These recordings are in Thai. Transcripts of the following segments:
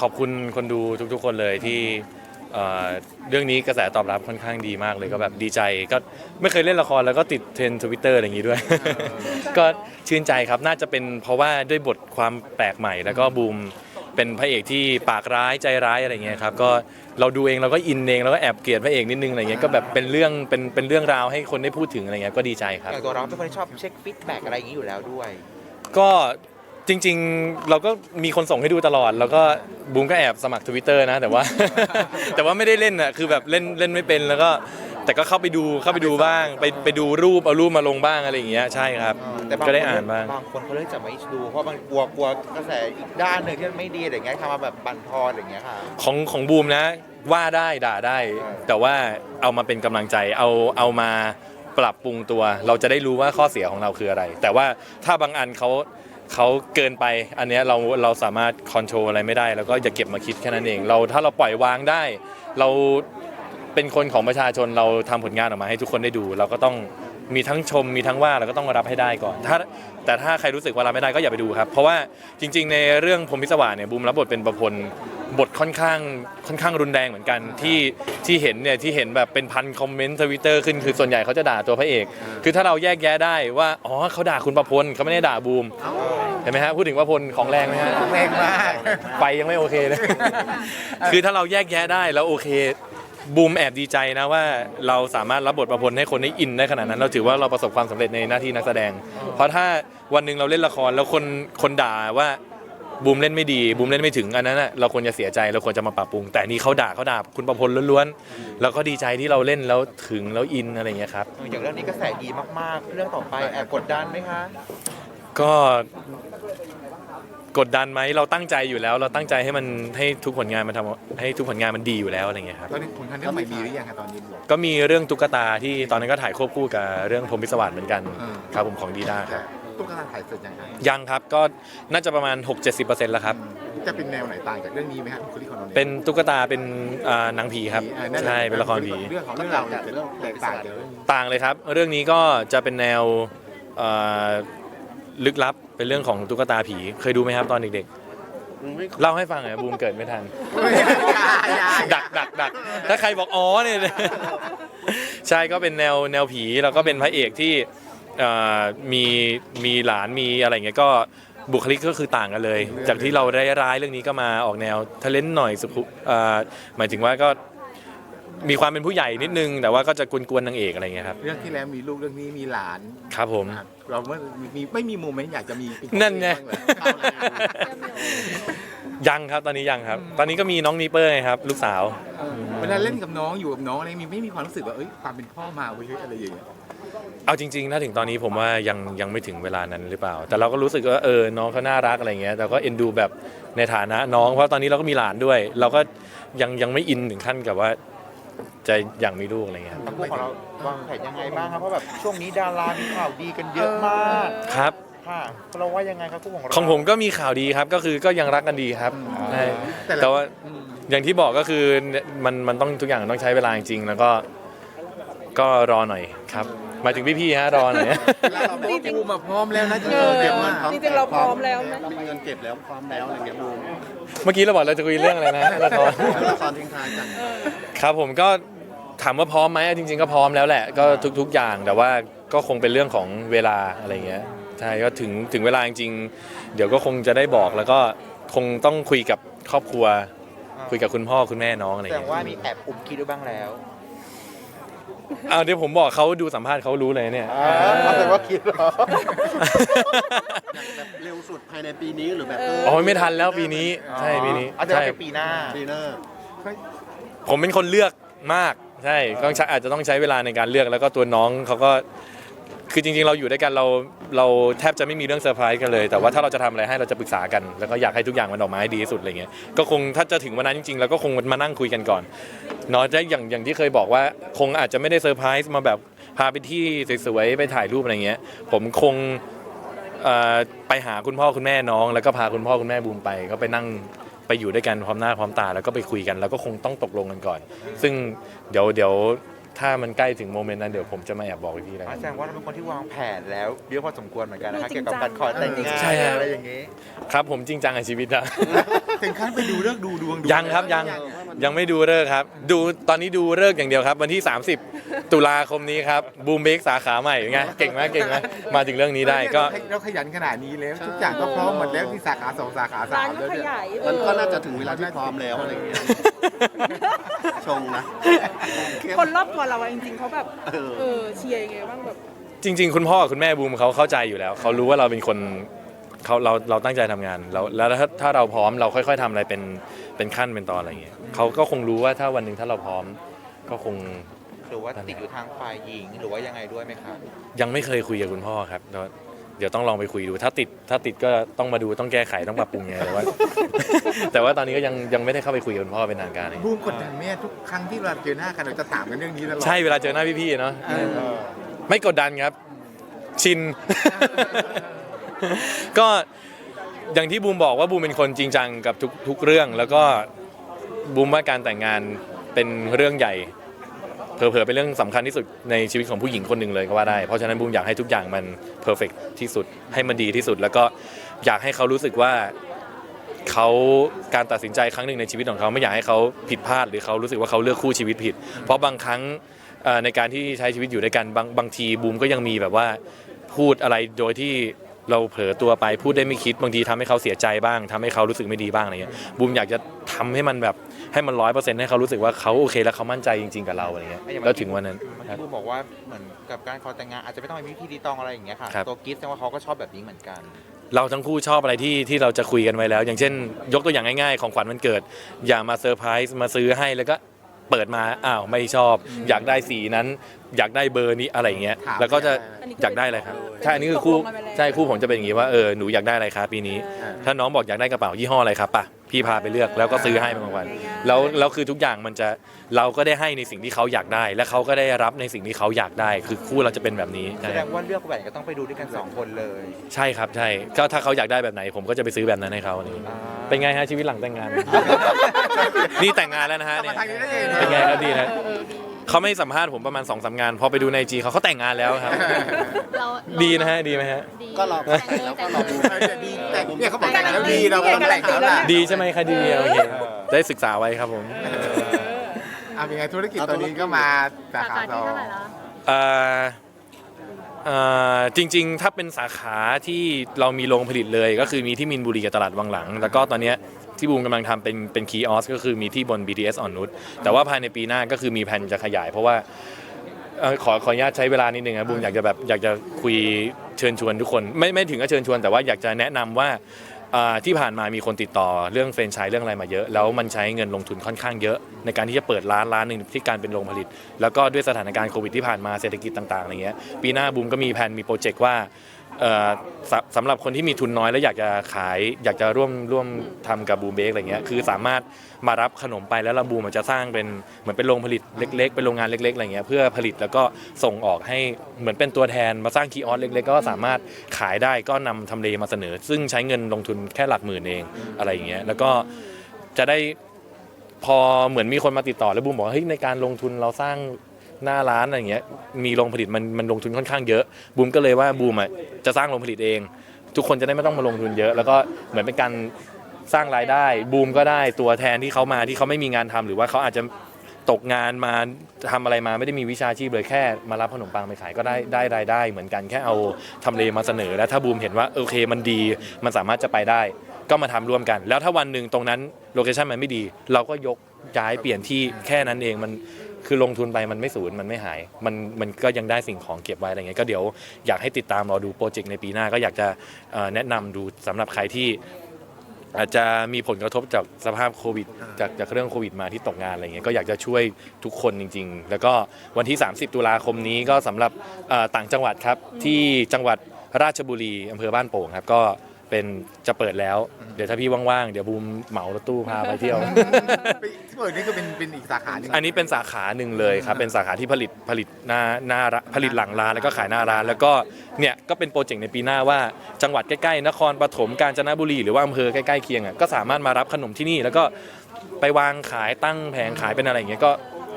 ขอบคุณคนดูทุกๆ คนเลยที่เอ่อเรื่องนี้กระแสตอบรับค่อนข้างดีมากเลยก็แบบดีใจก็ไม่เคยเล่นละครแล้วก็ติดเทรนทวิตเตอร์ Twitter อะไรอย่างนี้ด้วย ก็ชื่นใจครับน่าจะเป็นเพราะว่าด้วยบทความแปลกใหม่ แล้วก็บูมเป็นพระเอกที่ปากร้ายใจร้ายอะไรเงี้ยครับก็เราดูเองเราก็อินเองเราก็แอบเกลียดพระเอกนิดนึงอะไรเงี้ยก็แบบเป็นเรื่องเป็นเป็นเรื่องราวให้คนได้พูดถึงอะไรเงี้ยก็ดีใจครับ อย่างตัวเราเป็นคนที่ชอบเช็คฟีดแบ็กอะไรอย่างนี้อยู่แล้วด้วย ก็ จริง ๆ เราก็มีคนส่งให้ดูตลอด แล้วก็บูมก็แอบสมัครทวิตเตอร์นะ แต่ว่า แต่ว่าไม่ได้เล่นอะคือแบบเล่นเล่นไม่เป็นแล้วก็ แต่ก็เข้าไปดูเข้าไปดูบ้าง ไปไปดูรูปเอารูปมาลงบ้างอะไรอย่างเงี้ยใช่ครับแต่บางก็ได้คอ่านบ้าง บางคนเขาเลือกจะไม่ดูเพราะมันกลัวกลัวกระแสอีกด้านหนึ่งที่มันไม่ดีอะไรอย่างเงี้ยทำมาแบบบั่นทอนอะไรอย่างเงี้ยค่ะ ของของบูมนะ ว่าได้ด่าได้อ่าแต่ว่าเอามาเป็นกำลังใจเอาเอามาปรับปรุงตัว เราจะได้รู้ว่าข้อเสียของเราคืออะไร แต่ว่าถ้าบางอันเขา เขาเกินไปอันเนี้ยเราเราสามารถคอนโทรลอะไรไม่ได้ แล้วก็อย่าเก็บมาคิดแค่นั้นเอง เราถ้าเราปล่อยวางได้ เราเป็นคนของประชาชนเราทำผลงานออกมาให้ทุกคนได้ดู เราก็ต้องมีทั้งชมมีทั้งว่าเราก็ต้องรับให้ได้ก่อน ถ้าแต่ถ้าใครรู้สึกว่ารับไม่ได้ก็อย่าไปดูครับ เพราะว่าจริง ๆ ในเรื่องพรหมพิศวาสเนี่ยบูมรับบทเป็นประพล บทค่อนข้างค่อนข้างรุนแรงเหมือนกันที่ที่เห็นเนี่ยที่เห็นแบบเป็นพันคอมเมนต์ทวิตเตอร์ขึ้นคือส่วนใหญ่เขาจะด่าตัวพระเอก คือถ้าเราแยกแยะได้ว่าอ๋อเขาด่าคุณประพลเขาไม่ได้ด่าบูมเห็นไหมฮะพูดถึงประพลของแรงไหมฮะแรงมากไฟยังไม่โอเคเลยคือถ้าเราแยกแยะได้แล้วโอเคบูมแอบดีใจนะว่าเราสามารถรับบทประพลให้คนได้อินได้ขนาดนั้น เราถือว่าเราประสบความสำเร็จในหน้าที่นักแสดง เพราะถ้าวันหนึ่งเราเล่นละครแล้วคนคนด่าว่า บูมเล่นไม่ดีบูมเล่นไม่ถึงอันนั้นน่ะเราควรจะเสียใจเราควรจะมาปรับปรุง แต่นี่เขาด่าเขาด่าคุณประพลล้วนๆแล้วก็ดีใจที่เราเล่นแล้วถึงแล้วอินอะไรอย่างเงี้ยครับ อย่างเรื่องนี้กระแสดีมากๆ เรื่องต่อไปแอบกดดันไหมคะ ก็กดดันไหมเราตั้งใจอยู่แล้ว เราตั้งใจให้มันให้ทุกผลงานมันทำให้ทุกผลงานมันดีอยู่แล้วอะไรเงี้ยครับตอนนี้ผลงานเรื่องใหม่มีหรือยังคะตอนนี้บอกก็มีเรื่องตุ๊กตาที่ตอนนั้นก็ถ่ายควบคู่กับเรื่องพรหมพิศวาสเหมือนกันอ่าครับผมของดีด้าครับ ตุ๊กตาถ่ายเสร็จยังไงยังครับก็น่าจะประมาณ 6-70%แล้วครับ จะเป็นแนวไหนต่างจากเรื่องนี้ไหมครับคุณลิคอนโนเป็นตุ๊กตาเป็นอ่าหนังผีครับอ่านั่นแหใช่เป็นละครผีเรื่องของเรื่องราวเนี่ยจะแตกต่างจากเรื่องนี้ต่างเลยครับ เรื่องนี้ก็จะเป็นแนวเอ่อลึกลับเป็นเรื่องของตุ๊กตาผีเคยดูไหมครับตอนเด็กๆเล่าให้ฟังหน่อยบูมเกิดไม่ทัน ดักดักดักถ้าใครบอกอ๋อเนี่ย ใช่ก็เป็นแนวแนวผีแล้วก็เป็นพระเอกที่เอ่อ มีมีหลานมีอะไรเงี้ยก็บุคลิกก็คือต่างกันเลย จากที่เราได้ร้ายๆเรื่องนี้ก็มาออกแนวทะเลนหน่อยสุขุเอ่อหมายถึงว่าก็มีความเป็นผู้ใหญ่นิดนึง แต่ว่าก็จะกวนๆนางเอกอะไรเงี้ยครับ เรื่องที่แล้วมีลูกเรื่องนี้มีหลานครับผม อะเราเมื่อมีไม่มีโมเมนต์อยากจะมีเป็ของนั่นไงตัวเอบ้างเหรอยังครับตอนนี้ยังครับ ตอนนี้ก็มีน้องนีเปอร์ไงครับ ลูกสาว เออเวลาเล่นกับน้องอยู่กับน้องอะไรมีไม่มีความรู้สึกว่าเอ้ยความเป็นพ่อมาเว้ยเฮ้ยอะไรอย่างเงี้ย เอาจริงๆถ้าถึงตอนนี้ผมว่ายังยังไม่ถึงเวลานั้นหรือเปล่า แต่เราก็รู้สึกว่าเออน้องเขาน่ารักอะไรเงี้ยแต่ก็เอ็นดูแบบในฐานะน้องเพราะตอนนี้เราก็มีหลานด้วย เราก็ยังยังไม่อินถึงขั้นกับว่าจะอยากมีลูกอะไรเงี้ยครับทั้งคู่ของเราวางแผนยังไงบ้างครับเพราะแบบช่วงนี้ดารามีข่าวดีกันเยอะมากครับค่ะเราว่ายังไงครับคู่ของเราของผมก็มีข่าวดีครับก็คือก็ยังรักกันดีครับใช่แต่ละแต่ว่าอืมอย่างที่บอกก็คือมันมันต้องทุกอย่างต้องใช้เวลาจริงๆแล้วก็ก็รอหน่อยครับ หมายถึงพี่ๆฮะรอหน่อยเวลาเราบอกว่ากูมาพร้อมแล้วนะจะเออเก็บเงินจริงๆเราพร้อมแล้วนะเรามีเงินเก็บแล้วพร้อมแล้วอะไรเงี้ยบูมเมื่อกี้เราบอกเราจะคุยเรื่องอะไรนะละครละครทิ้งท้ายกันครับผมก็ถามว่าพร้อมไหมจริง ๆ ก็พร้อมแล้วแหละก็ทุก ๆ อย่างแต่ว่าก็คงเป็นเรื่องของเวลาอะไรเงี้ยใช่ก็ถึงถึงเวลาจริงๆเดี๋ยวก็คงจะได้บอกแล้วก็คงต้องคุยกับครอบครัว คุยกับคุณพ่อคุณแม่น้องอะไรแสดงเงี้ยว่ามีแอบอุบคิดด้วยบ้างแล้ว เอาเดี๋ยวผมบอกเขาดูสัมภาษณ์เขารู้เลยเนี่ยเขาแต่ว่าคิดเหรอ แบบเร็วสุดภายในปีนี้หรือแบบอ๋อไม่ทันแล้วปีนี้ใช่ปีนี้อาจจะใช่เป็นปีหน้า ปีหน้าผมเป็นคนเลือกมากใช่ก็ใช้อาจจะต้องใช้เวลาในการเลือกแล้วก็ตัวน้องเขาก็ คือจริงๆ เราอยู่ด้วยกันเราเราแทบจะไม่มีเรื่องเซอร์ไพรส์กันเลย แต่ว่าถ้าเราจะทำอะไรให้เราจะปรึกษากัน แล้วก็อยากให้ทุกอย่างมันออกมาให้ดีที่สุดอะไรเงี้ยก็คงถ้าจะถึงวันนั้นจริงๆเราก็คงมานั่งคุยกันก่อนเนาะจะอย่างอย่างที่เคยบอกว่าคงอาจจะไม่ได้เซอร์ไพรส์มาแบบพาไปที่สวยๆไปถ่ายรูปอะไรเงี้ย ผมคงเอ่อไปหาคุณพ่อคุณแม่น้อง แล้วก็พาคุณพ่อคุณแม่บูมไปก็ไปนั่งไปอยู่ด้วยกันพร้อมหน้าพร้อมตาแล้วก็ไปคุยกัน แล้วก็คงต้องตกลงกันก่อน ซึ่งเดี๋ยวเดี๋ยว ถ้ามันใกล้ถึงโมเมนต์นั้นเดี๋ยวผมจะมาแอบบอกพี่ๆแล้วแสดงว่าเราเป็นคนที่วางแผนแล้วเยอะพอสมควรเหมือนกันนะคะเกี่ยวกับการขอแต่งงานใช่ฮะอะไรอย่างนี้ ครับผมจริงจังกับชีวิตอะ ถึงขั้นไปดูเรื่องดูดวงดูยังครับยังยังไม่ดูเลิกษ์ครับ ดูตอนนี้ดูเลิกษ์อย่างเดียวครับ วันที่ 30 ตุลาคมนี้ครับบูมเบกสาขาใหม่ไงเก่งไหมเก่งไหมมาถึงเรื่องนี้ได้ก็เราขยันขนาดนี้แล้วทุกอย่างก็พร้อมหมดแล้วที่สาขาสองสาขาสาร้ามนก็แล้วขเนี่ยยายมันก็น่าจะถึงเวลาที่พร้อมแล้วอะไรอย่างเงี้ยชงนะคนรอบตัวเราอะจริงๆเขาแบบเออ เออเชียร์ยังไงบ้างแบบ จริง ๆ คุณพ่อกับคุณแม่บูมเขาเข้าใจอยู่แล้ว เขารู้ว่าเราเป็นคน เขาเราเราตั้งใจทำงานแล้วแล้วถ้าถ้าเราพร้อมเราค่อยๆทำอะไรเป็นเป็นขั้นเป็นตอนอะไรอย่างเงี้ยเขาก็คงรู้ว่าถ้าวันหนึ่งถ้าเราพร้อมก็คงหรือว่าติดอยู่ทางฝ่ายหญิงหรือว่ายังไงด้วยไหมครับยังไม่เคยคุยกับคุณพ่อครับเดี๋ยวเดี๋ยวต้องลองไปคุยดู ถ้าติดถ้าติดก็ต้องมาดูต้องแก้ไขต้องปรับปรุงไงแต่ว่า แต่ว่าตอนนี้ก็ยังยังไม่ได้เข้าไปคุยกับคุณพ่อเป็นทางการเลยบูมกดดันแม่ทุกครั้งที่เราเจอหน้ากันเราจะถามกันเรื่องนี้ตลอดใช่เวลาเจอหน้าพี่ๆเนาะเออไม่กดดันครับ ชิน ก็อย่างที่บูมบอกว่าบูมเป็นคนจริงจังกับทุกทุกเรื่อง แล้วก็บูมว่าการแต่งงานเป็นเรื่องใหญ่เผลอๆเป็นเรื่องสำคัญที่สุดในชีวิตของผู้หญิงคนหนึ่งเลยก็ว่าได้ เพราะฉะนั้นบูมอยากให้ทุกอย่างมันเพอร์เฟกที่สุดให้มันดีที่สุด แล้วก็อยากให้เขารู้สึกว่าเขาการตัดสินใจครั้งหนึ่งในชีวิตของเขาไม่อยากให้เขาผิดพลาดหรือเขารู้สึกว่าเขาเลือกคู่ชีวิตผิด เพราะบางครั้งเอ่อในการที่ใช้ชีวิตอยู่ด้วยกันบางบางทีบูมก็ยังมีแบบว่าพูดอะไรโดยที่ เราเผลอตัวไปพูดได้ไม่คิดบางทีทำให้เขาเสียใจบ้างทำให้เขารู้สึกไม่ดีบ้างอะไรเงี้ยบูมอยากจะทำให้มันแบบให้มันร้อยเปอร์เซ็นต์ให้เขารู้สึกว่าเขาโอเคแล้วเขามั่นใจจริง ๆ กับเราอะไรเงี้ยแล้วถึงวันนั้นเมื่อครักี้บบูมบอกว่าเหมือนกับการขอแต่งงานอาจจะไม่ต้องมีพิธีรีตองอะไรอย่างเงี้ยค่ะครับตัวกิฟต์แสดงว่าเขาก็ชอบแบบนี้เหมือนกัน เราทั้งคู่ชอบอะไรที่ที่เราจะคุยกันไว้แล้ว อย่างเช่น ยกตัวอย่างง่ายๆ ของขวัญวันเกิด อย่ามาเซอร์ไพรส์มาซื้อให้แล้วก็ เปิดมาอ้าวไม่ชอบ อยากได้สีนั้น อยากได้เบอร์นี้อะไรอย่างเงี้ยถามแล้วก็จะอันนี้คืออยากได้อะไรครับใช่อันนี้คือคู่ตกลงกันไปแล้ว ใช่คู่ผมจะเป็นอย่างงี้ว่าเออหนูอยากได้อะไรครับปีนี้ ถ้าน้องบอกอยากได้กระเป๋ายี่ห้ออะไรครับป่ะพี่พาไปเลือกแล้วก็ซื้อให้เป็นของขวัญแล้วแล้วคือทุกอย่างมันจะเราก็ได้ให้ในสิ่งที่เขาอยากได้ และเขาก็ได้รับในสิ่งที่เขาอยากได้ คือคู่เราจะเป็นแบบนี้แสใช่ดงว่าเลือกแหวนก็ต้องไปดูด้วยกันสองคนเลยใช่ครับใช่ก็ถ้าเขาอยากได้แบบไหนผมก็จะไปซื้อแบบนั้นให้เขาอะไรอย่างงี้อ่า เป็นไงฮะชีวิตหลังแต่งงาน นี่แต่งงานแล้วนะฮะกลับเนี่มายทางนี้ได้เลยนะเป็นไงครับดีนะเขาไม่สัมภาษณ์ผมประมาณ2อสงานพอไปดูในจีเขาเขาแต่งงานแล้วครับ เราดีนะฮะดีไหมฮะ ก็รอแต่งเลยแล้วแต่ก็งรอเลดูยเออแต่ดีแต่เนี่ยเขาบอกแต่งแล้วดีเราก็ต้องแต่งแล้วล่ะดีใช่ไหมคะดีโอเคได้ศึกษาไว้ครับผมอะเป็นไงธุรกิจตอนนี้ก็มาสาสาขาขาสที่องเท่าไหร่แล้วเอ่อ เอ่อจริงๆ ถ้าเป็นสาขาที่เรามีโรงผลิตเลย ก็คือมีที่มินบุรีกับตลาดวังหลัง แล้วก็ตอนเนี้ยที่บูมกำลังทำเป็นเป็นคีออสก็คือมีที่บน BTS อ่อนนุชแต่ว่าภายในปีหน้าก็คือมีแผนจะขยาย เพราะว่าเอ่อขอขออนุญาตใช้เวลานิดนึงนะบูมอยากจะแบบอยากจะคุยเชิญชวนทุกคน ไม่ไม่ถึงกับเชิญชวนแต่ว่าอยากจะแนะนำว่า อ่าที่ผ่านมามีคนติดต่อเรื่องแฟรนไชส์เรื่องอะไรมาเยอะ แล้วมันใช้เงินลงทุนค่อนข้างเยอะ ในการที่จะเปิดร้านร้านหนึ่งที่การเป็นโรงผลิต แล้วก็ด้วยสถานการณ์โควิดที่ผ่านมาเศรษฐกิจต่างๆอะไรเงี้ยปีหน้าบูมก็มีแผนมีโปรเจกต์ว่า สำสำหรับคนที่มีทุนน้อยแล้วอยากจะขายอยากจะร่วมร่วมทำกับบูมเบกอะไรเงี้ยคือสามารถมารับขนมไปแล้วเราบูมมันจะสร้างเป็นเหมือนเป็นโรงผลิตเล็ก ๆ เป็นโรงงานเล็กๆอะไรเงี้ยเพื่อผลิตแล้วก็ส่งออกให้เหมือนเป็นตัวแทนมาสร้างคีออสเล็ก ๆ ก็สามารถขายได้ก็นำทำเลมาเสนอ ซึ่งใช้เงินลงทุนแค่หลักหมื่นเองอะไรอย่างเงี้ยแล้วก็จะได้พอเหมือนมีคนมาติดต่อแล้วบูมบอกว่าเฮ้ยในการลงทุนเราสร้าง หน้าร้านอะไรอย่างเงี้ยมีโรงผลิตมันมันลงทุนค่อนข้างเยอะบูมก็เลยว่าบูมอะจะสร้างโรงผลิตเอง ทุกคนจะได้ไม่ต้องมาลงทุนเยอะ แล้วก็เหมือนเป็นการสร้างรายได้บูมก็ได้ตัวแทนที่เขามาที่เขาไม่มีงานทำหรือว่าเขาอาจจะตกงานมาทำอะไรมาไม่ได้มีวิชาชีพเลยแค่มารับขนมปังไปขายก็ได้ได้รายได้ เหมือนกันแค่เอาทำเลมาเสนอ แล้วถ้าบูมเห็นว่าโอเคมันดี มันสามารถจะไปได้ ก็มาทำร่วมกัน แล้วถ้าวันหนึ่งตรงนั้นโลเคชันมันไม่ดี เราก็ยกย้ายเปลี่ยนที่แค่นั้นเองมัน คือลงทุนไปมันไม่สูญมันไม่หาย มันมันก็ยังได้สิ่งของเก็บไว้อะไรเงี้ยก็เดี๋ยวอยากให้ติดตามรอดูโปรเจกต์ในปีหน้า ก็อยากจะแนะนำดูสำหรับใครที่อาจจะมีผลกระทบจากสภาพโควิดจากจากเรื่องโควิดมาที่ตกงานอะไรเงี้ยก็อยากจะช่วยทุกคนจริง ๆ แล้วก็วันที่ 30 ตุลาคมนี้ก็สำหรับต่างจังหวัดครับที่จังหวัดราชบุรีอำเภอบ้านโป่งครับก็ เป็นจะเปิดแล้ว เดี๋ยวถ้าพี่ว่างๆ เดี๋ยวบูมเหมารถตู้พาไปเที่ยว ที่เปิดนี่ก็เป็นเป็นอีกสาขาหนึ่งอันนี้เป็นสาขาหนึ่งเลยครับ เป็นสาขาที่ผลิตผลิตหน้าหน้าร้านผลิตหลังร้านแล้วก็ขายหน้าร้าน แล้วก็เนี่ยก็เป็นโปรเจกต์ในปีหน้าว่า จังหวัดใกล้ๆนครปฐมกาญจนบุรีหรือว่าอำเภอใกล้ๆเคียงอะก็สามารถมารับขนมที่นี่แล้วก็ไปวางขายตั้งแผงขายเป็นอะไรอย่างเงี้ยก็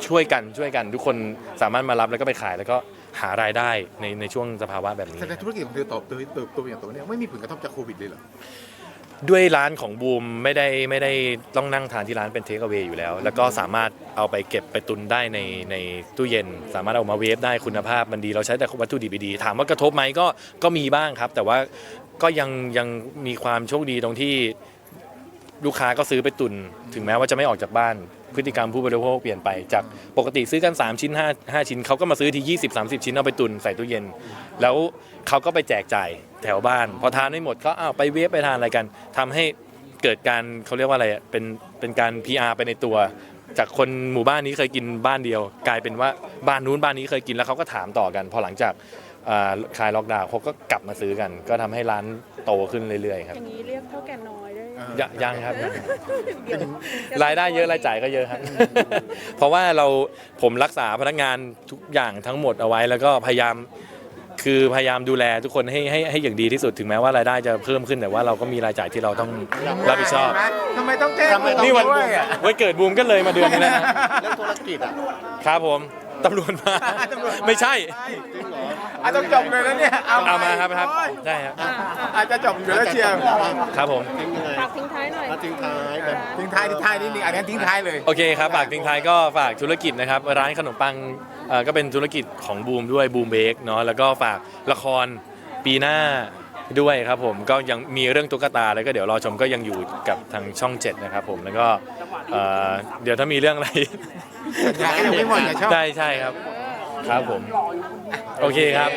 ช่วยกันช่วยกันทุกคนสามารถมารับแล้วก็ไปขายแล้วก็ หารายได้ในในช่วงสภาวะแบบนี้ แสดงธุรกิจของเธอตอบโตเติบโตอย่างตัวเนี้ยไม่มีผลกระทบจากโควิดเลยเหรอ ด้วยร้านของบูมไม่ได้ไม่ได้ต้องนั่งทานที่ร้านเป็นเทคเอา a y อยู่แล้ว แล้วก็สามารถเอาไปเก็บไปตุนได้ในในตู้เย็น สามารถเอามาเวฟได้คุณภาพมันดีเราใช้แต่วัตถุดิบดีๆถามว่ากระทบไหมก็ก็มีบ้างครับ แต่ว่าก็ยังยังมีความโชคดีตรงที่ ลูกค้าก็ซื้อไปตุน ถึงแม้ว่าจะไม่ออกจากบ้าน พฤติกรรมผู้บริโภคเปลี่ยนไปจากปกติซื้อกัน 3 ชิ้น 5 5 ชิ้นเขาก็มาซื้อที่ 20 30 ชิ้นเอาไปตุนใส่ตู้เย็น แล้วเขาก็ไปแจกจ่ายแถวบ้าน พอทานไม่หมดก็อ้าวไปเวฟไปทานอะไรกันทำให้เกิดการเขาเรียกว่าอะไรเป็นเป็นการ PR ไปในตัว จากคนหมู่บ้านนี้เคยกินบ้านเดียว กลายเป็นว่าบ้านนู้นบ้านนี้เคยกินแล้วเขาก็ถามต่อกัน พอหลังจากอ่าคลายล็อกดาวน์เขาก็กลับมาซื้อกัน ก็ทำให้ร้านโตขึ้นเรื่อยๆครับอย่างนี้เรียกเท่าแก่น้อย ได้ไหมยยังครับยังเดี๋ยวรายได้เยอะรายจ่ายก็เยอะครับ เพราะว่าเราผมรักษาพนักงานทุกอย่างทั้งหมดเอาไว้ แล้วก็พยายามคือพยายามดูแลทุกคนให้ให้ให้อย่างดีที่สุดถึงแม้ว่ารายได้จะเพิ่มขึ้นแต่ว่าเราก็มีรายจ่ายที่เราต้องรับผิดชอบ ทำไมต้องแจ้งทำไมต้อง นี่วันด้วยอะวันเกิดบูมก็เลยมาเดือนนึงแล้วนะเรื่องธุรกิจอะ ครับผมตำรวจมาตำรวจมาไม่ใช่ จริง เหรออะต้องจบเลยนะเนี่ยเอาเอามาครับครับโอ้ยใช่ครับอาจจะจบอยู่แล้วเชียวครับผม ทิ้งยังไงฝากทิ้งท้ายหน่อย มาทิ้งท้ายแบบทิ้งท้ายทิ้งท้ายนิดนึงอันนี้ทิ้งท้ายเลย โอเคครับฝากทิ้งท้ายก็ฝากธุรกิจนะครับ ร้านขนมปังเอ่อก็เป็นธุรกิจของบูมด้วยบูมเบกเนาะแล้วก็ฝากละครปีหน้าด้วยครับผมก็ยังมีเรื่องตุ๊กตาแล้วก็เดี๋ยวรอชมก็ยังอยู่กับทางช่อง7นะครับผมแล้วก็เอ่อเดี๋ยวถ้ามีเรื่องอะไรอยากให้ยังไม่หมดอย่าชอบ ได้ใช่ครับ ครับผม โอเคครับ